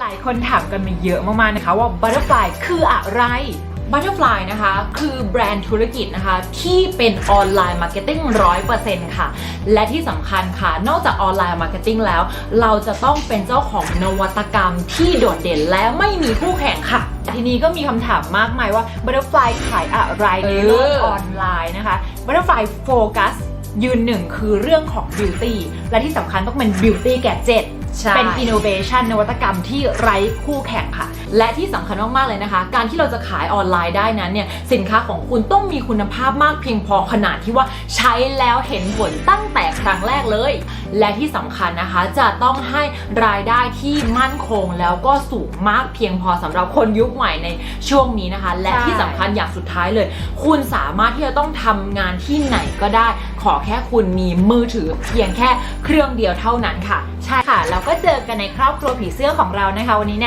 หลายคนถามกันมาเยอะมากๆนะคะว่า Butterfly คืออะไร Butterfly นะคะคือแบรนด์ธุรกิจนะคะที่เป็นออนไลน์มาร์เก็ตติ้งร้อยเปอร์เซ็นต์ค่ะ และที่สำคัญค่ะ นอกจากออนไลน์มาร์เก็ตติ้งแล้ว เราจะต้องเป็นเจ้าของนวัตกรรมที่โดดเด่นและไม่มีคู่แข่งค่ะทีนี้ก็มีคำถามมากมายว่า Butterfly ขายอะไรในโลกออนไลน์นะคะ Butterfly Focus ยืนหนึ่งคือเรื่องของ Beauty และที่สำคัญต้องเป็น Beauty Gadget ใช่เเป็น innovation นวัตกรรมที่ไร้คู่แข่งค่ะ และที่สำคัญมาก ๆ เลยนะคะ การที่เราจะขายออนไลน์ได้นั้นเนี่ยสินค้าของคุณต้องมีคุณภาพมากเพียงพอขนาดที่ว่าใช้แล้วเห็นผลตั้งแต่ครั้งแรกเลย และที่สำคัญนะคะจะต้องให้รายได้ที่มั่นคงแล้วก็สูงมากเพียงพอสำหรับคนยุคใหม่ในช่วงนี้นะคะ และที่สำคัญอย่างสุดท้ายเลย คุณสามารถที่จะต้องทำงานที่ไหนก็ได้ ขอแค่คุณมีมือถือเพียงแค่เครื่องเดียวเท่านั้นค่ะ ใช่ค่ะแล้วก็เจอกันในครอบครัวผีเสื้อของเรานะคะวันนี้เนี่ย